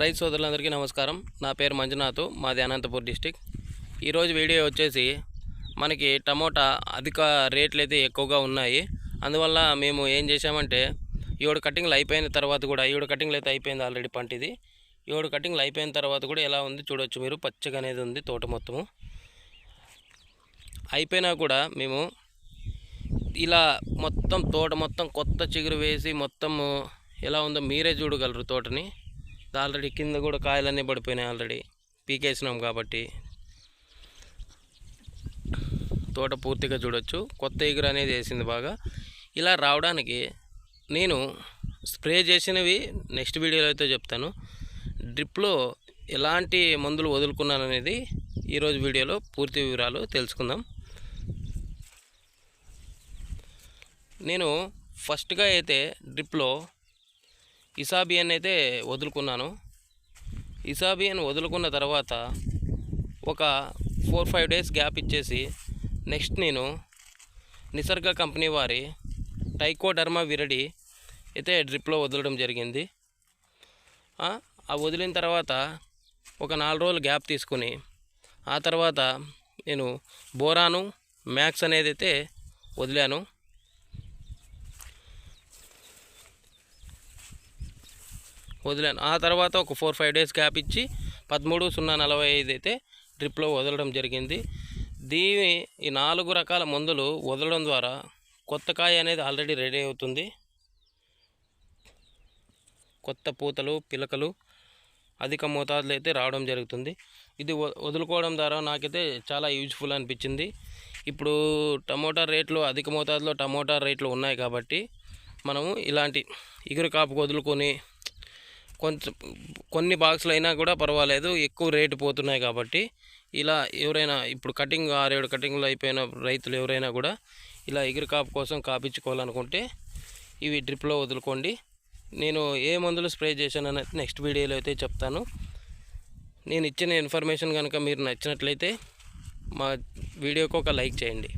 రైతు సోదరులందరికీ నమస్కారం. నా పేరు మంజునాథ్ మాది అనంతపూర్ డిస్టిక్. ఈరోజు వీడియో వచ్చేసి మనకి టమోటా అధిక రేట్లు అయితే ఎక్కువగా ఉన్నాయి. అందువల్ల మేము ఏం చేసామంటే ఏడు కటింగ్లు అయిపోయిన తర్వాత కూడా ఏడు కటింగ్లు అయితే అయిపోయింది ఆల్రెడీ పంట ఇది. ఏడు కటింగ్లు అయిపోయిన తర్వాత కూడా ఎలా ఉంది చూడొచ్చు మీరు పచ్చగా అనేది ఉంది తోట మొత్తము. అయిపోయినా కూడా మేము ఇలా మొత్తం తోట మొత్తం కొత్త చిగురు వేసి మొత్తం ఎలా ఉందో మీరే చూడగలరు తోటని. ఆల్రెడీ కింద కూడా కాయలన్నీ పడిపోయినాయి ఆల్రెడీ. పీకేసినాం కాబట్టి. తోట పూర్తిగా చూడొచ్చు. కొత్త ఎగురు అనేది వేసింది బాగా. ఇలా రావడానికి నేను స్ప్రే చేసినవి నెక్స్ట్ వీడియోలో అయితే చెప్తాను. డ్రిప్లో ఎలాంటి మందులు వదులుకున్నాను అనేది ఈరోజు వీడియోలో పూర్తి వివరాలు తెలుసుకుందాం. నేను ఫస్ట్గా అయితే డ్రిప్లో ఇసాబియన్ అయితే వదులుకున్నాను. ఇసాబియన్ వదులుకున్న తర్వాత ఒక ఫోర్ ఫైవ్ డేస్ గ్యాప్ ఇచ్చేసి నెక్స్ట్ నేను నిసర్గ కంపెనీ వారి టైకోడర్మా విరడి అయితే డ్రిప్లో వదలడం జరిగింది. ఆ వదిలిన తర్వాత ఒక నాలుగు రోజులు గ్యాప్ తీసుకుని ఆ తర్వాత నేను బోరాను మ్యాక్స్ అనేది అయితే వదిలాను. వదిలాను. ఆ తర్వాత ఒక ఫోర్ ఫైవ్ డేస్ గ్యాప్ ఇచ్చి పదమూడు సున్నా నలభై ఐదు అయితే డ్రిప్లో వదలడం జరిగింది. దీని ఈ నాలుగు రకాల మందులు వదలడం ద్వారా కొత్త కాయ అనేది ఆల్రెడీ రెడీ అవుతుంది. కొత్త పూతలు పిలకలు అధిక మోతాదులో అయితే రావడం జరుగుతుంది. ఇది వదులుకోవడం ద్వారా నాకైతే చాలా యూజ్ఫుల్ అనిపించింది. ఇప్పుడు టమోటా రేట్లు అధిక మోతాదులో టమోటా రేట్లు ఉన్నాయి కాబట్టి మనము ఇలాంటి ఇగురు కాపు వదులుకొని కొంచెం కొన్ని బాక్సులు అయినా కూడా పర్వాలేదు. ఎక్కువ రేటు పోతున్నాయి కాబట్టి ఇలా ఎవరైనా ఇప్పుడు కటింగ్ ఆరేడు కటింగ్లు అయిపోయిన రైతులు ఎవరైనా కూడా ఇలా ఎగిరి కాపు కోసం కాపించుకోవాలనుకుంటే ఇవి డ్రిప్లో వదులుకోండి. నేను ఏ మందులు స్ప్రే చేశాను అనేది నెక్స్ట్ వీడియోలో అయితే చెప్తాను. నేను ఇచ్చిన ఇన్ఫర్మేషన్ కనుక మీరు నచ్చినట్లయితే మా వీడియోకి ఒక లైక్ చేయండి.